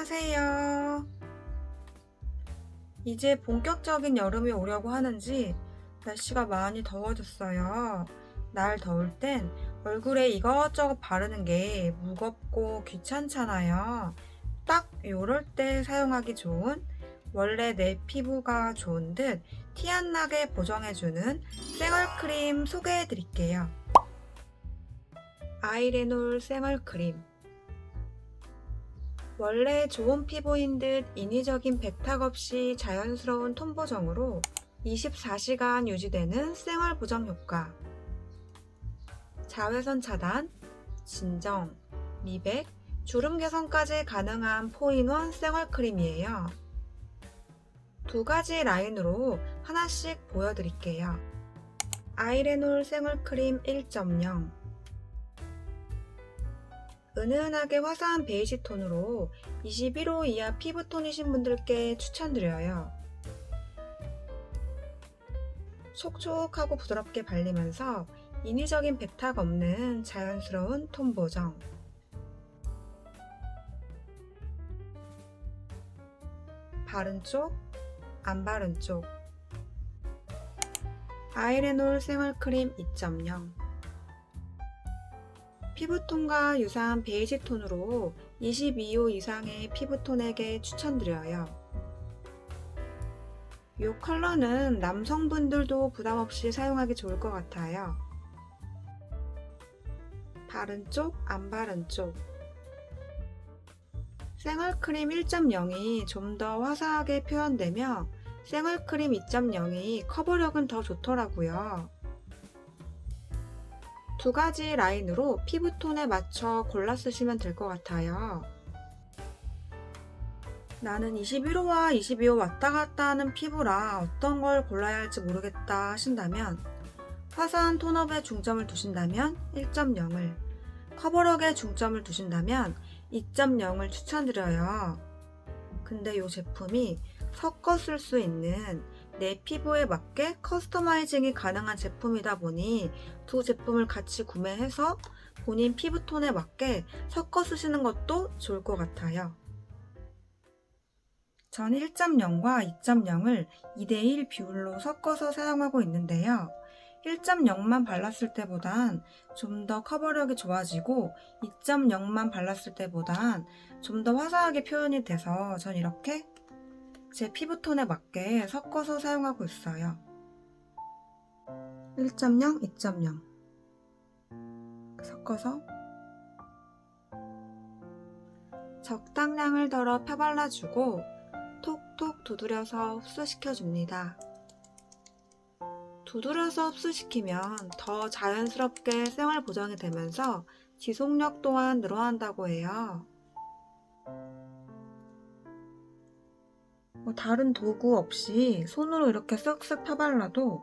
안녕하세요. 이제 본격적인 여름이 오려고 하는지 날씨가 많이 더워졌어요. 날 더울 땐 얼굴에 이것저것 바르는 게 무겁고 귀찮잖아요. 딱 요럴 때 사용하기 좋은 원래 내 피부가 좋은 듯 티 안 나게 보정해주는 생얼크림 소개해 드릴게요. 아이레놀 생얼크림 원래 좋은 피부인 듯 인위적인 백탁 없이 자연스러운 톤 보정으로 24시간 유지되는 생얼 보정 효과. 자외선 차단, 진정, 미백, 주름 개선까지 가능한 포인원 생얼 크림이에요. 두 가지 라인으로 하나씩 보여드릴게요. 아이레놀 생얼 크림 1.0 은은하게 화사한 베이지 톤으로 21호 이하 피부톤이신 분들께 추천드려요. 촉촉하고 부드럽게 발리면서 인위적인 백탁 없는 자연스러운 톤 보정. 바른 쪽, 안 바른 쪽. 아이레놀 생얼크림 2.0 피부톤과 유사한 베이지 톤으로 22호 이상의 피부톤에게 추천드려요. 이 컬러는 남성분들도 부담없이 사용하기 좋을 것 같아요. 바른 쪽, 안 바른 쪽. 생얼크림 1.0이 좀 더 화사하게 표현되며 생얼크림 2.0이 커버력은 더 좋더라고요. 두 가지 라인으로 피부톤에 맞춰 골라 쓰시면 될 것 같아요. 나는 21호와 22호 왔다 갔다 하는 피부라 어떤 걸 골라야 할지 모르겠다 하신다면 화사한 톤업에 중점을 두신다면 1.0을 커버력에 중점을 두신다면 2.0을 추천드려요. 근데 이 제품이 섞어 쓸 수 있는 내 피부에 맞게 커스터마이징이 가능한 제품이다 보니 두 제품을 같이 구매해서 본인 피부톤에 맞게 섞어 쓰시는 것도 좋을 것 같아요. 전 1.0과 2.0을 2대1 비율로 섞어서 사용하고 있는데요. 1.0만 발랐을 때보단 좀 더 커버력이 좋아지고 2.0만 발랐을 때보단 좀 더 화사하게 표현이 돼서 전 이렇게 제 피부톤에 맞게 섞어서 사용하고 있어요. 1.0, 2.0 섞어서 적당량을 덜어 펴발라주고 톡톡 두드려서 흡수시켜줍니다. 두드려서 흡수시키면 더 자연스럽게 생활 보정이 되면서 지속력 또한 늘어난다고 해요. 뭐 다른 도구 없이 손으로 이렇게 쓱쓱 펴발라도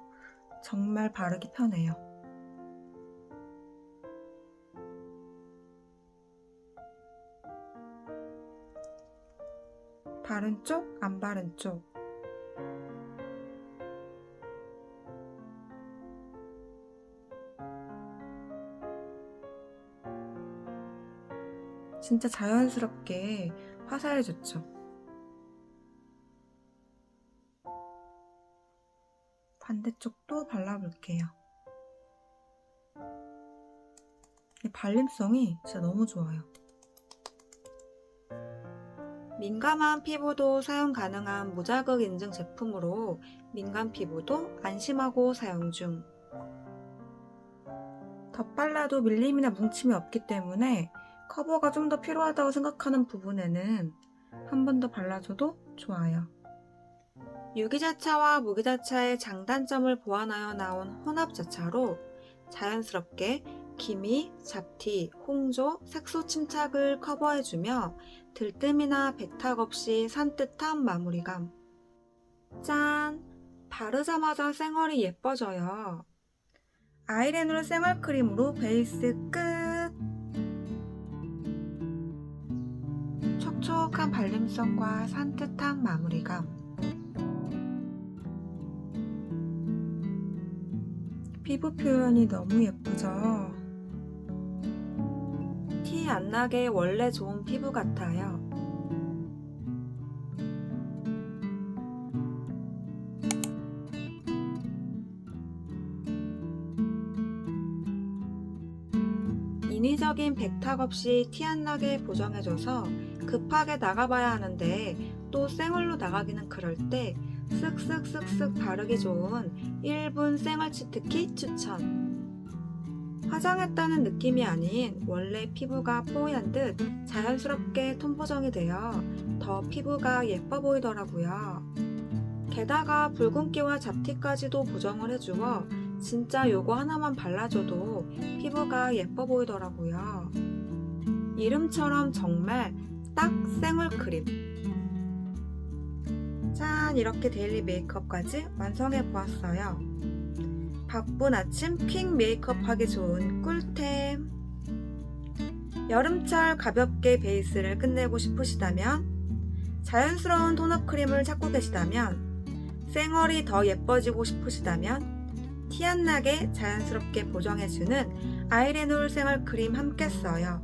정말 바르기 편해요. 바른 쪽, 안 바른 쪽. 진짜 자연스럽게 화사해졌죠. 반대쪽도 발라볼게요. 이 발림성이 진짜 너무 좋아요. 민감한 피부도 사용 가능한 무자극 인증 제품으로 민감 피부도 안심하고 사용 중. 덧발라도 밀림이나 뭉침이 없기 때문에 커버가 좀 더 필요하다고 생각하는 부분에는 한 번 더 발라줘도 좋아요. 유기자차와 무기자차의 장단점을 보완하여 나온 혼합자차로 자연스럽게 기미, 잡티, 홍조, 색소 침착을 커버해주며 들뜸이나 백탁 없이 산뜻한 마무리감. 짠! 바르자마자 생얼이 예뻐져요. 아이레놀 생얼 크림으로 베이스 끝! 촉촉한 발림성과 산뜻한 마무리감. 피부 표현이 너무 예쁘죠? 티 안 나게 원래 좋은 피부 같아요. 인위적인 백탁 없이 티 안 나게 보정해줘서 급하게 나가봐야 하는데 또 생얼로 나가기는 그럴 때 쓱쓱쓱쓱 바르기 좋은 1분 생얼 치트키 추천. 화장했다는 느낌이 아닌 원래 피부가 뽀얀 듯 자연스럽게 톤 보정이 되어 더 피부가 예뻐 보이더라고요. 게다가 붉은기와 잡티까지도 보정을 해주어 진짜 요거 하나만 발라줘도 피부가 예뻐 보이더라고요. 이름처럼 정말 딱 생얼 크림. 짠, 이렇게 데일리 메이크업까지 완성해 보았어요. 바쁜 아침 퀵 메이크업 하기 좋은 꿀템. 여름철 가볍게 베이스를 끝내고 싶으시다면, 자연스러운 톤업 크림을 찾고 계시다면, 생얼이 더 예뻐지고 싶으시다면, 티 안 나게 자연스럽게 보정해주는 아이레놀 생얼 크림 함께 써요.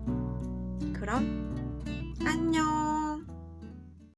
그럼, 안녕!